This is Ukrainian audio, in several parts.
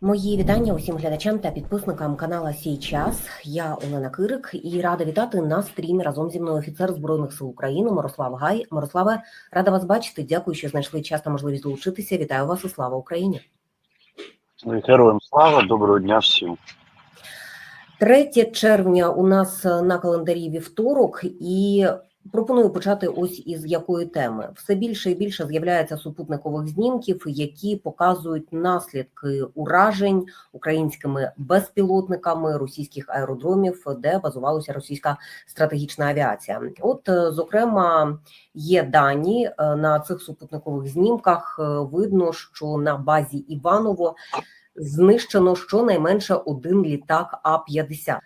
Мої вітання усім глядачам та підписникам канала Сій час. Я Олена Кирик і рада вітати на стрімі разом зі мною офіцер збройних сил України Мирослав Гай. Мирославе, рада вас бачити. Дякую, що знайшли час та можливість долучитися. Вітаю вас і слава Україні. Героям слава, доброго дня всім. 3 червня у нас на календарі вівторок, і пропоную почати ось із якої теми. Все більше і більше з'являється супутникових знімків, які показують наслідки уражень українськими безпілотниками російських аеродромів, де базувалася російська стратегічна авіація. От, е, зокрема, є дані е, на цих супутникових знімках. е, Видно, що на базі Іваново знищено щонайменше один літак А-50. Е,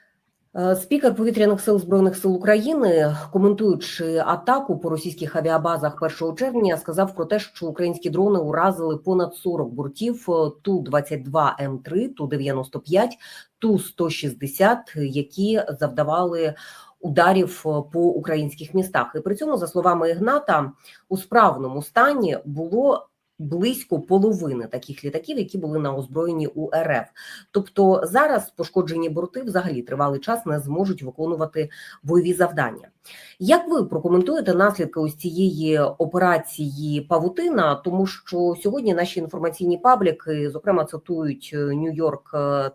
Спікер повітряних сил збройних сил України, коментуючи атаку по російських авіабазах 1 червня, сказав про те, що українські дрони уразили понад 40 бортів ту 22 М 3 ту 95 ту 160 які завдавали ударів е, по українських містах. І при цьому, за словами Ігната, у справному стані було близько половини таких літаків, які були на озброєнні у РФ. Тобто зараз пошкоджені борти взагалі тривалий час не зможуть виконувати бойові завдання. Як ви прокоментуєте наслідки ось цієї операції Павутина? Тому що сьогодні наші інформаційні пабліки, зокрема, цитують Нью-Йорк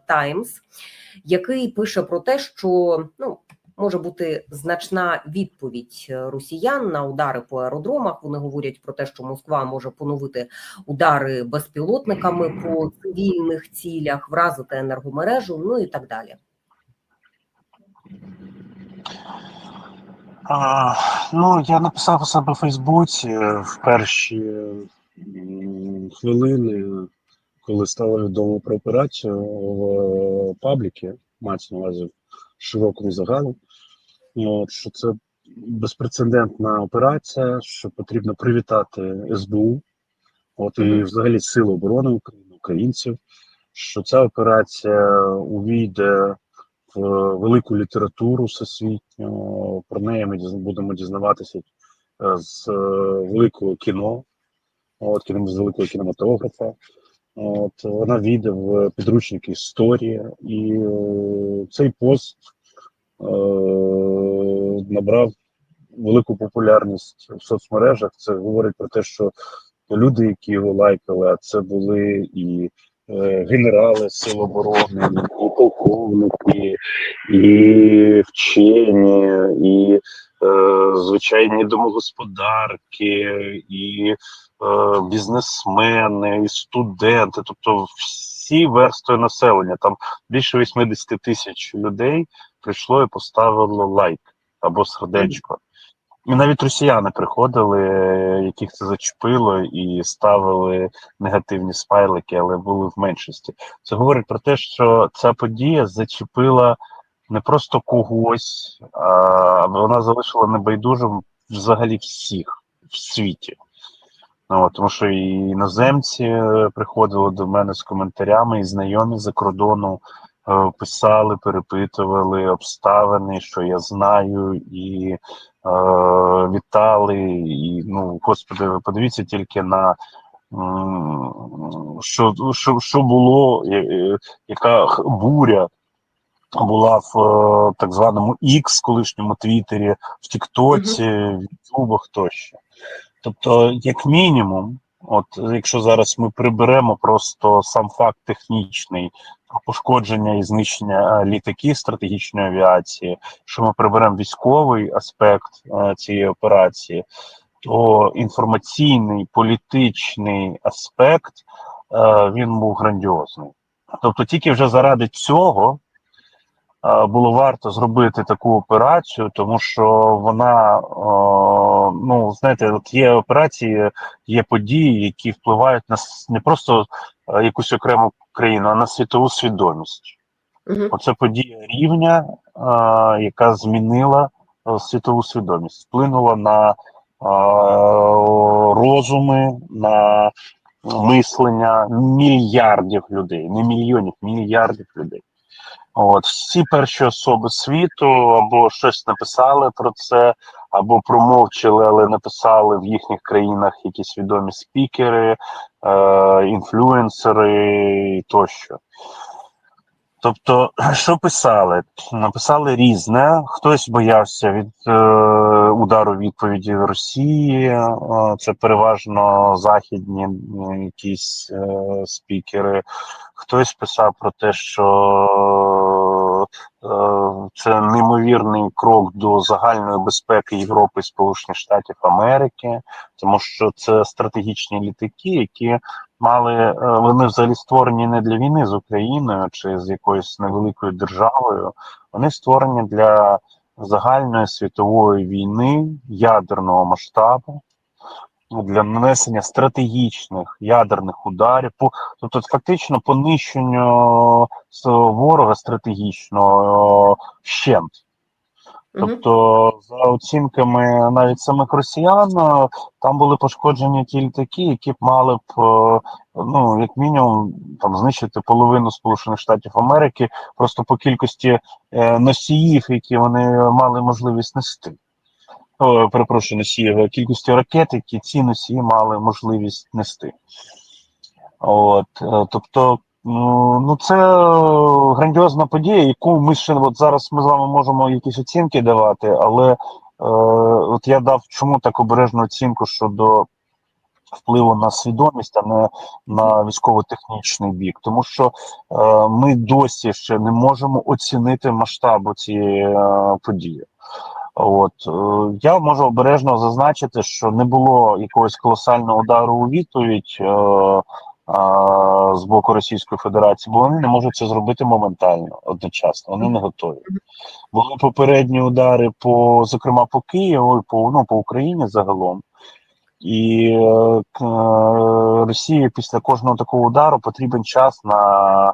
Таймс, який пише про те, що ну. Може бути значна відповідь росіян на удари по аеродромах. Вони говорять про те, що Москва може поновити удари безпілотниками по цивільних цілях, вразити енергомережу, ну і так далі. А, ну, я написав у себе в Фейсбуці в перші хвилини, коли стало відомо про операцію в е, пабліки, мається на увазі широкому загалу, от, що це безпрецедентна операція, що потрібно привітати СБУ, от і взагалі Сили оборони України, українців, що ця операція увійде в велику літературу всесвітню. Про неї ми будемо дізнаватися е, з е, великого кіно, от кіно з великого кінематографа. От вона війде в підручник історії, і е, цей пост е, набрав велику популярність в соцмережах. Це говорить про те, що люди, які його лайкали, а це були і е, генерали сил оборони, і полковники, і вчені, і е, звичайні домогосподарки, і бізнесмени, і студенти, тобто всі верстви населення. Там більше 80 тисяч людей прийшло і поставило лайк або сердечко. І навіть росіяни приходили, яких це зачепило, і ставили негативні смайлики, але були в меншості. Це говорить про те, що ця подія зачепила не просто когось, а вона залишила небайдужим взагалі всіх в світі. Ну, от, тому що і іноземці е, приходили до мене з коментарями, і знайомі за кордону е, писали, перепитували обставини, що я знаю, і е, вітали. І, ну, господи, ви подивіться тільки на що, що, що було, е, яка буря була в е, так званому X, колишньому Твіттері, в Тіктоці, в Ютубах тощо. Тобто, як мінімум, от якщо зараз ми приберемо просто сам факт технічний пошкодження і знищення е, літаків стратегічної авіації, що ми приберемо військовий аспект е, цієї операції, то інформаційний політичний аспект е, він був грандіозний. Тобто, тільки вже заради цього було варто зробити таку операцію, тому що вона, е, ну знаєте, от є операції, є події, які впливають на не просто е, якусь окрему країну, а на світову свідомість. Мгм. Оце подія рівня, е, яка змінила е, світову свідомість, вплинула на е, розуми, на мислення мільярдів людей, не мільйонів, мільярдів людей. От всі перші особи світу або щось написали про це, або промовчали, але написали в їхніх країнах якісь відомі спікери, е, інфлюенсери тощо. Тобто, що писали? Написали різне. Хтось боявся від е, удару відповіді Росії. Е, це переважно західні якісь е, спікери. Хтось писав про те, що це неймовірний крок до загальної безпеки Європи і Сполучених Штатів Америки, тому що це стратегічні літаки, які мали е, вони взагалі створені не для війни з Україною чи з якоюсь невеликою державою. Вони створені для загальної світової війни ядерного масштабу. Для нанесення стратегічних ядерних ударів, по тобто фактично по нищенню з ворога стратегічно вщент. Тобто, за оцінками навіть самих росіян, е, там були пошкоджені ті літаки, які б мали б, е, ну, як мінімум, там знищити половину Сполучених Штатів Америки просто по кількості е, носіїв, які вони мали можливість нести. О, перепрошую, носіїв, а кількості ракет, які ці носії мали можливість нести. От, е, тобто, ну ну, це е, грандіозна подія, яку ми ще от зараз ми з вами можемо якісь оцінки давати, але е, от я дав чому так обережну оцінку щодо впливу на свідомість, а не на військово-технічний бік, тому що е, ми досі ще не можемо оцінити масштабу цієї е, події. От е, я можу обережно зазначити, що не було якогось колосального удару у відповідь е, е, з боку Російської Федерації, бо вони не можуть це зробити моментально одночасно. Вони не готові. Були попередні удари по, зокрема, по Києву, по ну по Україні загалом. І е, е, Росії після кожного такого удару потрібен час на е,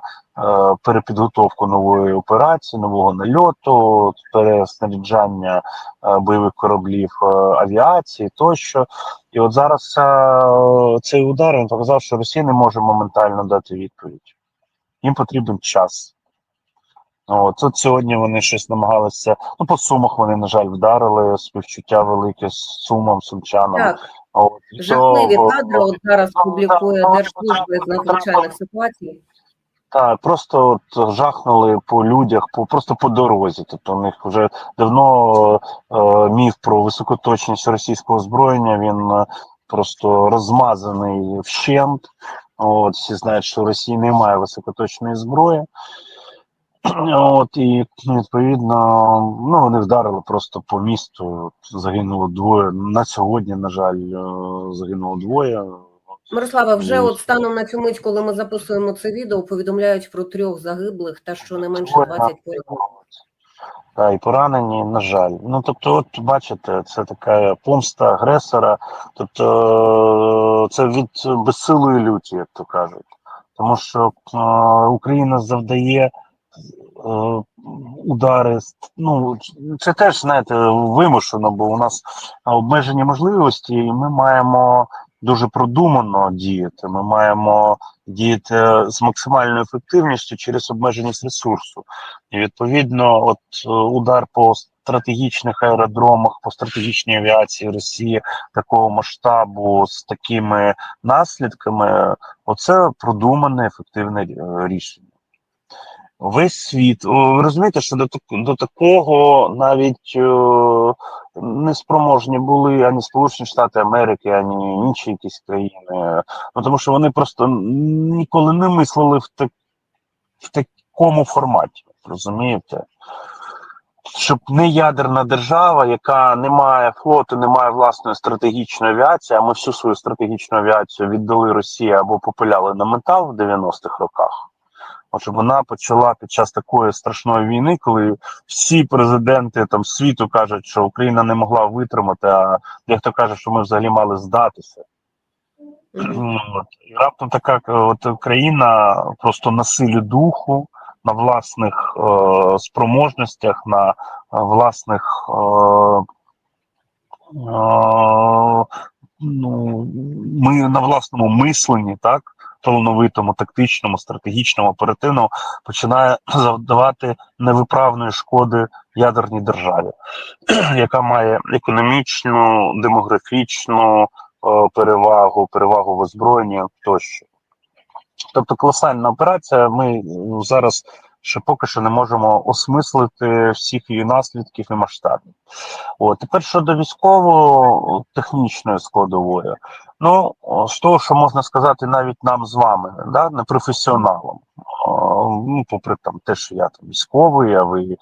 перепідготовку нової операції, нового нальоту, переснаряджання е, бойових кораблів е, авіації тощо. І от зараз е, цей удар він показав, що Росія не може моментально дати відповідь. Їм потрібен час. От, от сьогодні вони щось намагалися. Ну, по сумах вони, на жаль, вдарили співчуття велике з сумом, сумчанам. Так, От, жахливі то, кадри. От зараз публікує Держслужба з надзвичайних ситуацій. Так, просто от жахнули по людях, по просто по дорозі. Тобто у них вже давно е, міф про високоточність російського озброєння. Він е, просто розмазаний вщент. От всі знають, що Росії немає високоточної зброї. От і відповідно, ну вони вдарили просто по місту. Загинуло двоє. На сьогодні, на жаль, е, загинуло двоє. Мирослава, вже от станом на цю мить, коли ми записуємо це відео, повідомляють про трьох загиблих та щонайменше Двоє 20 поранених. Так, і поранені, на жаль. Ну тобто, от бачите, це така помста агресора. Тобто це від безсилої люті, як то кажуть. Тому що е, Україна завдає е, удари. Ну це теж знаєте вимушено, бо у нас обмежені можливості, і ми маємо дуже продумано діяти. Ми маємо діяти з максимальною ефективністю через обмеженість ресурсу. І відповідно, от е, удар по стратегічних аеродромах, по стратегічній авіації Росії такого масштабу з такими наслідками, оце продумане ефективне е, рішення. Весь світ, ви розумієте, що до, до такого навіть е, не спроможні були ані Сполучені Штати Америки, ані інші якісь країни. Ну тому що вони просто ніколи не мислили в, так, в такому форматі. Розумієте? Щоб не ядерна держава, яка не має флоту, не має власної стратегічної авіації, а ми всю свою стратегічну авіацію віддали Росії або попиляли на метал в 90-х роках. От вона почала під час такої страшної війни, коли всі президенти там світу кажуть, що Україна не могла витримати, а дехто каже, що ми взагалі мали здатися. Мгм. От. І раптом така от країна просто на силі духу, на власних е, спроможностях, на е, власних е, е, ну, ми на власному мисленні, так, талановитому, тактичному, стратегічному, оперативному починає завдавати невиправної шкоди ядерній державі, яка має економічну, демографічну е, перевагу, перевагу в озброєнні тощо. Тобто колосальна операція. Ми зараз ще поки що не можемо осмислити всіх її наслідків і масштабів. От тепер щодо військово-технічної складової, ну з того, що можна сказати навіть нам з вами, да, непрофесіоналам, о, ну, попри там те, що я там військовий, а ви е,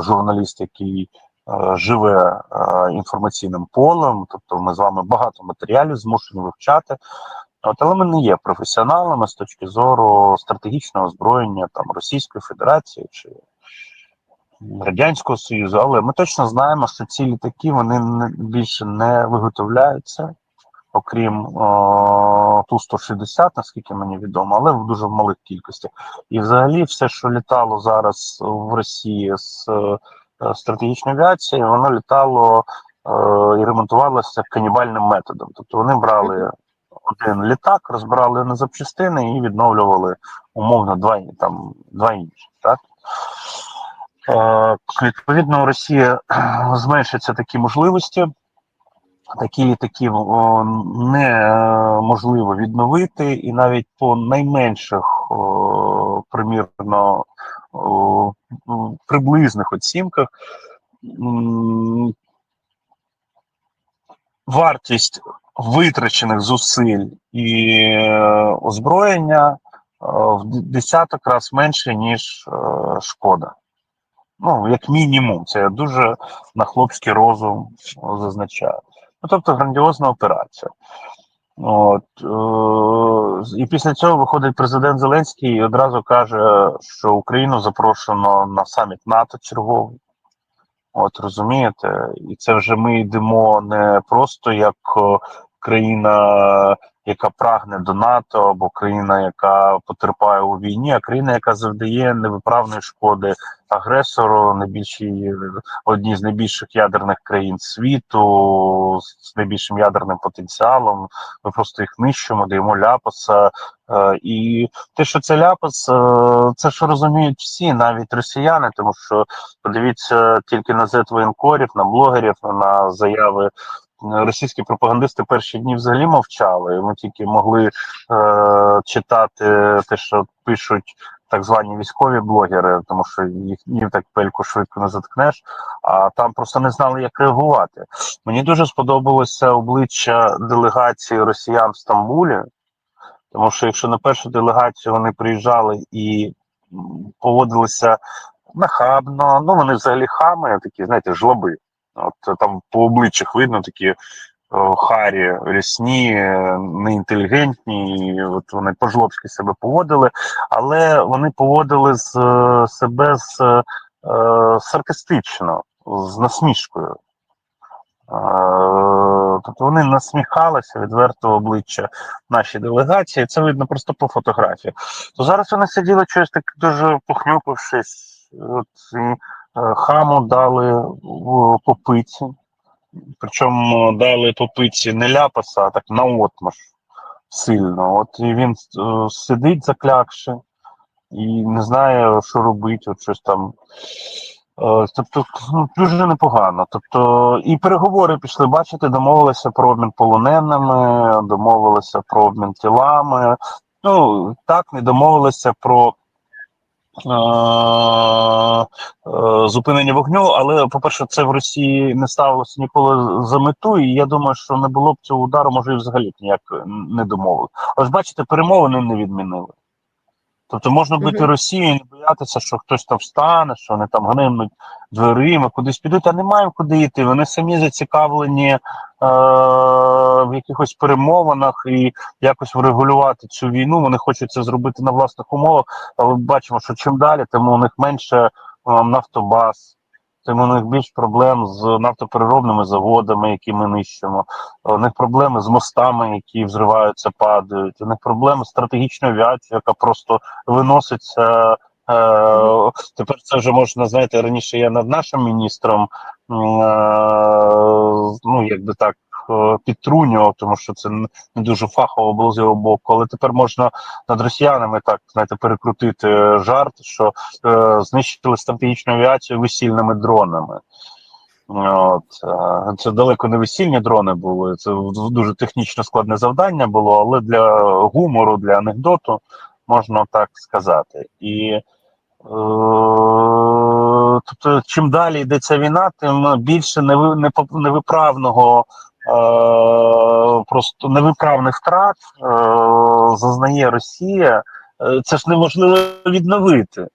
журналіст, який е, живе е, інформаційним полем, тобто ми з вами багато матеріалів змушені вивчати. От, але ми не є професіоналами з точки зору стратегічного озброєння там Російської Федерації чи Радянського Союзу, але ми точно знаємо, що ці літаки вони більше не виготовляються, окрім о, Ту-160, наскільки мені відомо, але в дуже малих кількостях. І взагалі все, що літало зараз в Росії з е, стратегічної авіації, воно літало е, і ремонтувалося канібальним методом. Тобто вони брали один літак, розбирали на запчастини і відновлювали умовно два, там, два інші. Так? Е, відповідно, Росія зменшиться такі можливості. Такі літаки неможливо відновити, і навіть по найменших примірно приблизних оцінках вартість витрачених зусиль і е, озброєння е, в десяток разів менше, ніж е, шкода. Ну, як мінімум, це я дуже на хлопський розум зазначаю. Ну, тобто грандіозна операція. От, е, і після цього виходить президент Зеленський і одразу каже, що Україну запрошено на саміт НАТО черговий. От розумієте, і це вже ми йдемо не просто як країна, яка прагне до НАТО, або країна, яка потерпає у війні, а країна, яка завдає невиправної шкоди агресору, найбільшій одній з найбільших ядерних країн світу, з найбільшим ядерним потенціалом. Ми просто їх нищимо, даємо ляпаса. Е, І те, що це ляпас, е, це що розуміють всі, навіть росіяни, тому що подивіться тільки на зет воєнкорів, на блогерів, на заяви. Російські пропагандисти перші дні взагалі мовчали. Ми тільки могли е, читати те, що пишуть так звані військові блогери, тому що їх їм так пельку швидко не заткнеш, а там просто не знали, як реагувати. Мені дуже сподобалося обличчя делегації росіян в Стамбулі, тому що якщо на першу делегацію вони приїжджали і поводилися нахабно, ну вони взагалі хами, такі, знаєте, жлоби. От там по обличчях видно такі о, харі, рясні, е, неінтелігентні, от вони по-жлобськи себе поводили, але вони поводили з е, себе з е, саркастично, з насмішкою. Е, Тобто вони насміхалися відверто обличчя нашій делегації. Це видно просто по фотографії. То зараз вони сиділи щось так дуже похнюпившись, от, е, хаму дали попиці. Причому дали попиці не ляпаса, а так наотмаш сильно. От і він е, сидить заклякши і не знає, що робити, от щось там. Е, Тобто ну, дуже непогано. Тобто, і переговори пішли, бачите, домовилися про обмін полоненими, домовилися про обмін тілами. Ну так не домовилися про е, е, зупинення вогню, але, по-перше, це в Росії не ставилося ніколи за мету, і я думаю, що не було б цього удару, може, і взагалі ніяк не домовили. Ж бачите, перемовини не відмінили. Тобто можна бути Мгм. Росією і не боятися, що хтось там встане, що вони там гримнуть дверима, кудись підуть, а не маємо куди йти. Вони самі зацікавлені е- в якихось перемовинах і якось врегулювати цю війну. Вони хочуть це зробити на власних умовах, але бачимо, що чим далі, тим у них менше е, нафтобаз. Тим у них більш проблем з нафтопереробними заводами, які ми нищимо. У них проблеми з мостами, які взриваються, падають. У них проблеми з стратегічною авіацією, яка просто виноситься. Е, тепер це вже можна знаєте. Раніше я над нашим міністром, е, ну якби так, підтрунював, тому що це не не дуже фахово було з його боку. Але тепер можна над росіянами так знаєте перекрутити жарт, що е, знищили стратегічну авіацію весільними дронами. От е, це далеко не весільні дрони були. Це дуже технічно складне завдання було, але для гумору, для анекдоту можна так сказати. І е, тобто, чим далі йде ця війна, тим більше невиправного. Е, просто невиправних втрат е, зазнає Росія. Е, Це ж неможливо відновити.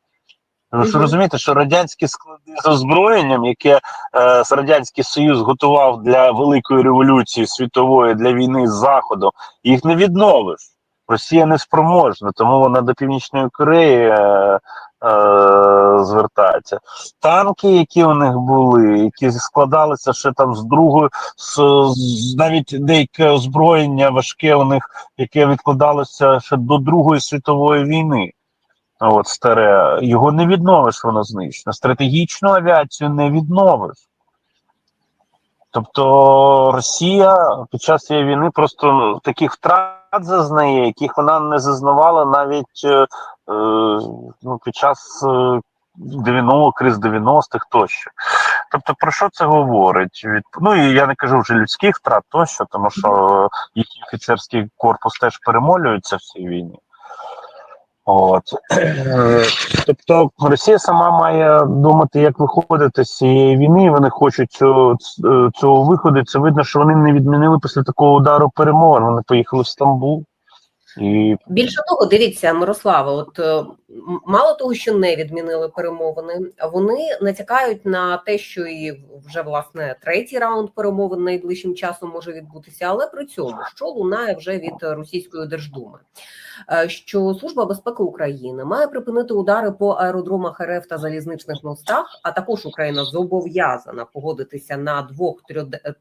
Ви ж розумієте, що радянські склади з озброєнням, яке е, Радянський Союз готував для великої революції світової для війни з Заходом, їх не відновиш. Росія не спроможна, тому вона до Північної Кореї е, звертається. Танки, які у них були, які складалися ще там з другої, з, з навіть деяке озброєння важке у них, яке відкладалося ще до Другої світової війни. От старе, його не відновиш, воно знищено. Стратегічну авіацію не відновиш. Тобто Росія під час цієї війни просто таких втрат зазнає, яких вона не зазнавала навіть е, е, ну, під час е, 90 криз 90-х тощо. Тобто, про що це говорить? Ну і я не кажу вже людських втрат тощо, тому що їхній офіцерський корпус теж перемолюється в цій війні. От. Е, Тобто Росія сама має думати, як виходити з цієї війни. Вони хочуть цього, цього виходу. Це видно, що вони не відмінили після такого удару перемовин. Вони поїхали в Стамбул. І Більше того, дивіться, Мирослава, от е, мало того, що не відмінили перемовини, вони натякають на те, що і вже власне третій раунд перемовин найближчим часом може відбутися, але при цьому що лунає вже від російської держдуми, Е, що служба безпеки України має припинити удари по аеродромах РФ та залізничних мостах. А також Україна зобов'язана погодитися на двох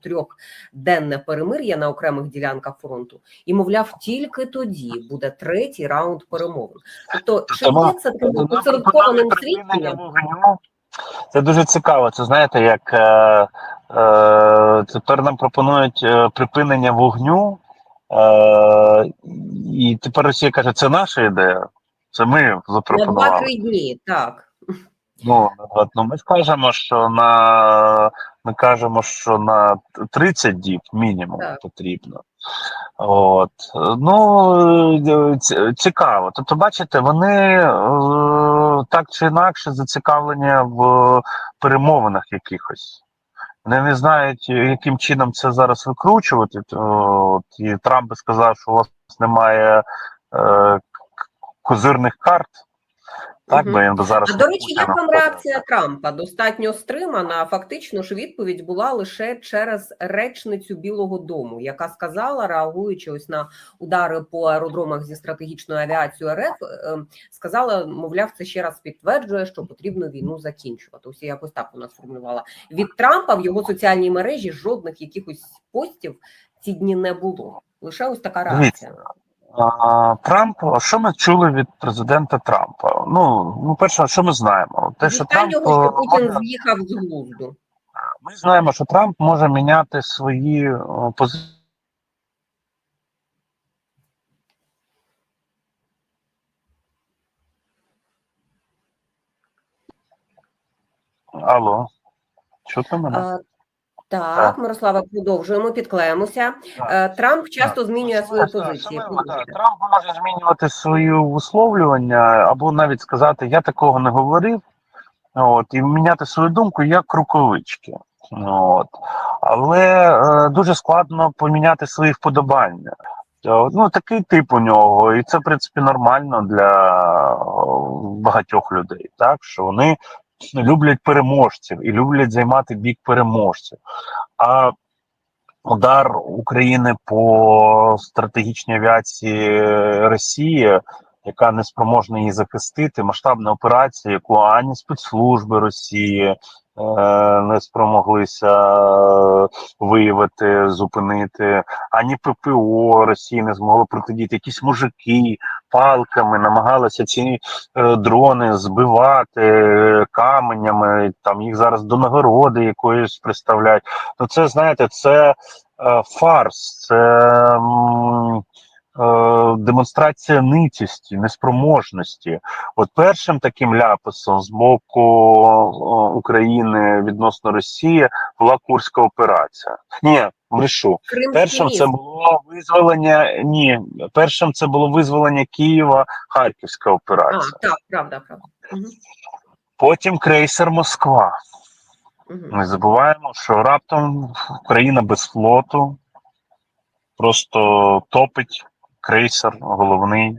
трьохденне перемир'я на окремих ділянках фронту. І мовляв, тільки тоді буде третій раунд перемовин. Тобто, чи Тому- є це таким Тобто, свідченням? Це дуже цікаво. Це знаєте, як е, е, тепер нам пропонують е, припинення вогню, е, і тепер Росія каже, це наша ідея. Це ми На запропонували. два-три дні, так. Ну, от, ну ми скажемо, що на ми кажемо, що на 30 діб мінімум Так. потрібно. От ну е, цікаво. Тобто, бачите, вони е, так чи інакше зацікавлені в перемовинах якихось. Вони не знають, яким чином це зараз викручувати. От, і Трамп би сказав, що у вас немає е, козирних карт. Так він би зараз А до речі, як вам реакція Трампа? Достатньо стримана. Фактично ж відповідь була лише через речницю Білого Дому, яка сказала, реагуючи ось на удари по аеродромах зі стратегічною авіацією РФ, е, сказала, мовляв, це ще раз підтверджує, що потрібно війну закінчувати. Ось якось так вона сформулювала. Від Трампа в його соціальній мережі жодних якихось постів ці дні не було. Лише ось така реакція. Трамп, що ми чули від президента Трампа? Ну, ну перше, що ми знаємо? Те, що Трамп що е, Путін з'їхав з глузду. ми знаємо, що Трамп може міняти свої е, позиції. Алло, чути мене? Так, Так. Мирослава, продовжуємо, підклеїмося. Е, Трамп часто змінює свої Що ми- позиції. що ми- так, Трамп може змінювати свої висловлювання або навіть сказати, я такого не говорив. От, і міняти свою думку як рукавички. От. Але е, дуже складно поміняти свої вподобання. Е, Ну, такий тип у нього, і це, в принципі, нормально для е, багатьох людей, так що вони люблять переможців і люблять займати бік переможців. А удар України по стратегічній авіації Росії, яка не спроможна її захистити, масштабна операція, яку ані спецслужби Росії е, не спромоглися виявити, зупинити, ані ППО Росії не змогло протидіяти. Якісь мужики палками намагалися ці е, дрони збивати е, каменями. Там їх зараз до нагороди якоїсь представляють. Ну, це знаєте, це фарс, це демонстрація ницісті, неспроможності. От першим таким ляписом з боку України відносно Росії була Курська операція. Ні, брешу. Першим це було визволення. Ні, першим це було визволення Києва, Харківська А, операція. так, правда, правда. Угу. Потім крейсер Москва. Угу. Ми забуваємо, що раптом Україна без флоту просто топить крейсер головний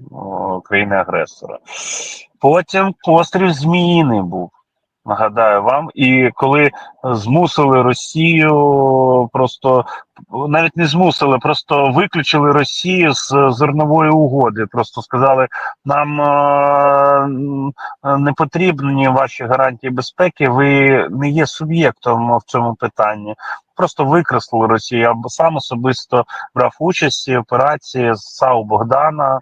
країни-агресора. Потім острів Зміїний був. Нагадаю вам, і коли змусили Росію, просто навіть не змусили, просто виключили Росію з зернової угоди. Просто сказали, нам е, не потрібні ваші гарантії безпеки. Ви не є суб'єктом в цьому питанні. Просто викреслили Росію. Я сам особисто брав участь в операції з САУ Богдана.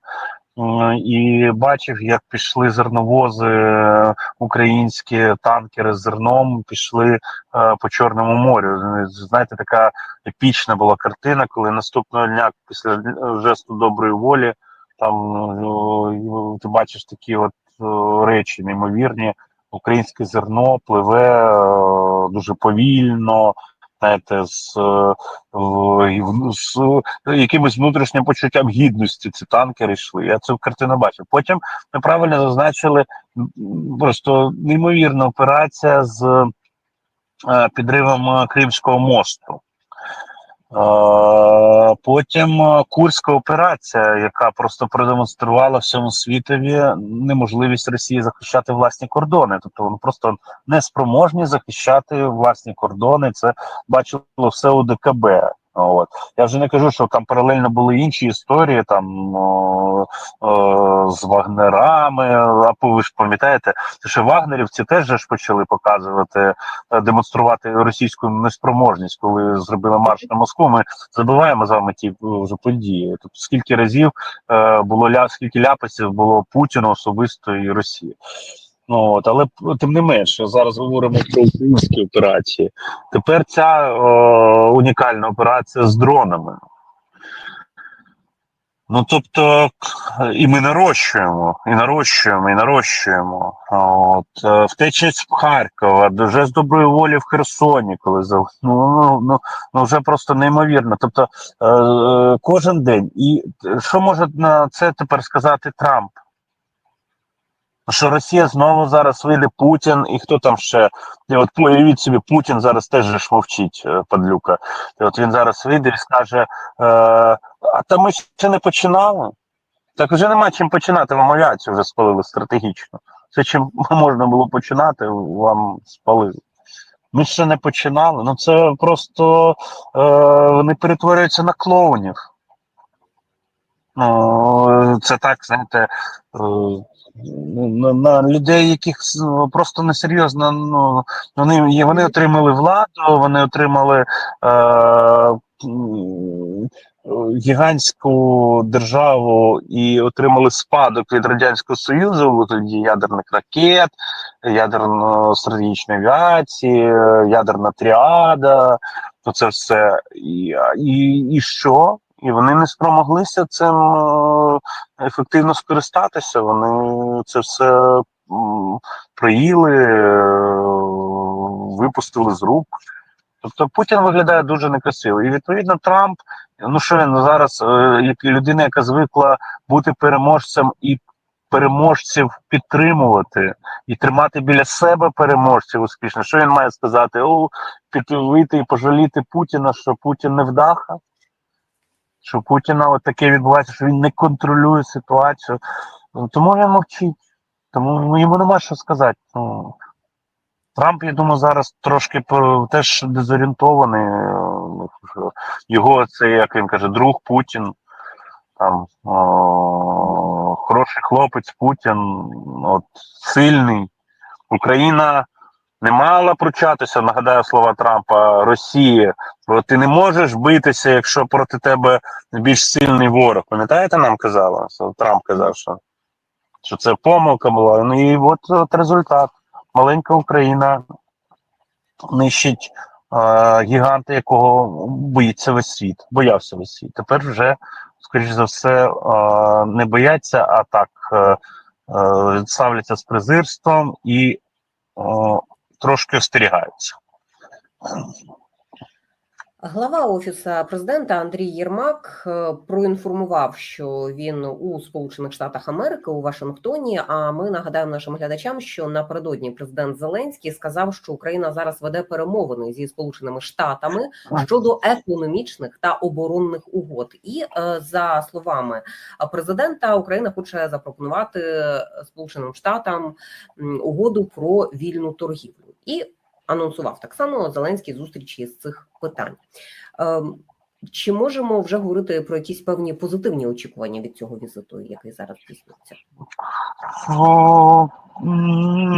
М, І бачив, як пішли зерновози е, українські танкери з зерном, пішли е, по Чорному морю. Знаєте, така епічна була картина, коли наступного дня після е, жесту доброї волі там е, ти бачиш такі от е, речі неймовірні. Українське зерно пливе е, дуже повільно, знаєте, з, е, з якимось внутрішнім почуттям гідності ці танкери йшли. Я цю картину бачив. Потім ми правильно зазначили просто неймовірна операція з е, підривом Кримського мосту. Потім е, Курська операція, яка просто продемонструвала всьому світові неможливість Росії захищати власні кордони. Тобто вони просто неспроможні захищати власні кордони. Це бачило все у ДКБ. От я вже не кажу, що там паралельно були інші історії, там о, о, з вагнерами. А ви ж пам'ятаєте, що вагнерівці теж ж почали показувати е, демонструвати російську неспроможність, коли зробили марш на Москву. Ми забуваємо з вами ті вже події. Тобто скільки разів е, було ля, скільки ляпасів було Путіну особисто і Росії. Ну от, але тим не менше, зараз говоримо про українські операції. Тепер ця е, унікальна операція з дронами. Ну тобто, і ми нарощуємо, і нарощуємо, і нарощуємо. От е, втеча з Харкова, вже з доброї волі в Херсоні, коли за ну, ну, ну, ну вже просто неймовірно. Тобто е, е, кожен день. І е, що може на це тепер сказати Трамп? Що Росія знову зараз вийде Путін, і хто там ще? І от уявіть собі, Путін зараз теж ж мовчить, е, падлюка. І от він зараз вийде і скаже: е, а та ми ще не починали. Так вже нема чим починати, вам авіацію вже спалили стратегічно. Все, чим можна було починати, вам спалили. Ми ще не починали. Ну це просто е, вони перетворюються на клоунів. Ну, це так, знаєте, е, на, на людей, яких ну, просто несерйозно. Ну, вони, вони отримали владу, вони отримали е, гігантську державу і отримали спадок від Радянського Союзу, вигляді ядерних ракет, ядерно-стратегічної авіації, ядерна тріада, то це все. І, і, і що? І вони не спромоглися цим е, ефективно скористатися. Вони це все проїли, е, випустили з рук. Тобто Путін виглядає дуже некрасиво. І відповідно Трамп, ну що він зараз, е, як людина, яка звикла бути переможцем і переможців підтримувати і тримати біля себе переможців успішно. Що він має сказати? О, вийти і пожаліти Путіна, що Путін не вдаха, що Путіна от таке відбувається, що він не контролює ситуацію. Ну, Тому він мовчить. Тому ну, йому нема що сказати. Ну, Трамп, я думаю, зараз трошки теж дезорієнтований. е, Його це, як він каже, друг Путін. Там о, хороший хлопець Путін, от сильний. Україна не мала пручатися, нагадаю слова Трампа, Росії. Бо ти не можеш битися, якщо проти тебе більш сильний ворог. Пам'ятаєте, нам казали? Трамп казав, що, що це помилка була. Ну і от, от результат. Маленька Україна нищить гіганта, якого боїться весь світ, боявся весь світ. Тепер вже, скоріш за все, е, не бояться, а так е, е, ставляться з презирством і е, трошки остерігаються. Глава офісу президента Андрій Єрмак е, проінформував, що він у Сполучених Штатах Америки у Вашингтоні. А ми нагадаємо нашим глядачам, що напередодні президент Зеленський сказав, що Україна зараз веде перемовини зі Сполученими Штатами щодо економічних та оборонних угод. І е, за словами президента, Україна хоче запропонувати Сполученим Штатам угоду про вільну торгівлю і анонсував так само Зеленський зустрічі з цих питань. Ем, Чи можемо вже говорити про якісь певні позитивні очікування від цього візиту, який зараз здійснюється?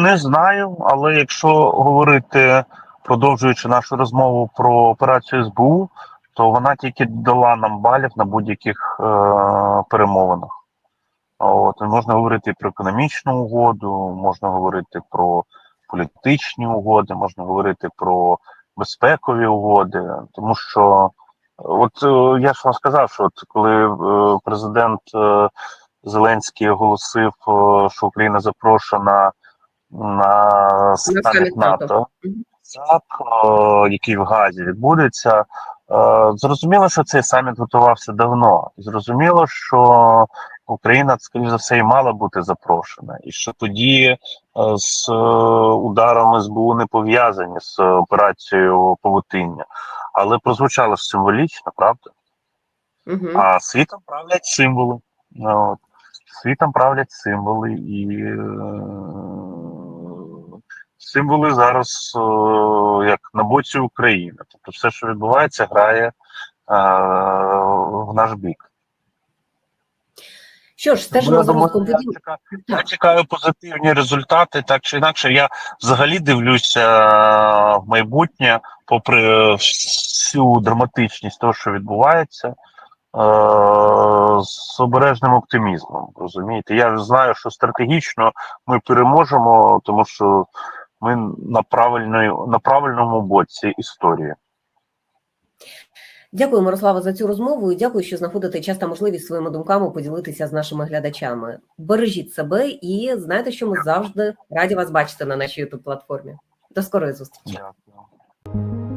Не знаю, але якщо говорити, продовжуючи нашу розмову про операцію СБУ, то вона тільки дала нам балів на будь-яких е, перемовинах. От, можна говорити про економічну угоду, можна говорити про політичні угоди, можна говорити про безпекові угоди, тому що, от е, я ж вам сказав, що от коли е, президент е, Зеленський оголосив, що Україна запрошена на саміт НАТО. Так, який в Газі відбудеться. Зрозуміло, що цей саміт готувався давно. Зрозуміло, що Україна, скоріш за все, і мала бути запрошена, і що тоді е, з е, ударами СБУ не пов'язані з операцією павутиння. Але прозвучало ж символічно, правда? Угу. А світом правлять символи. Ну, От. Світом правлять символи, і е, символи зараз е, як на боці України. Тобто все, що відбувається, грає е, в наш бік. Що ж, стежимо за розвитком я подій. Я чекаю позитивні результати, так чи інакше. Я взагалі дивлюся е, в майбутнє, попри всю драматичність того, що відбувається, е, з обережним оптимізмом. Розумієте, я знаю, що стратегічно ми переможемо, тому що ми на правильної на правильному боці історії. Дякую, Мирослава, за цю розмову. і Дякую, що знаходите час та можливість своїми думками поділитися з нашими глядачами. Бережіть себе і знайте, що ми завжди раді вас бачити на нашій youtube платформі. До скорої зустрічі. Дякую.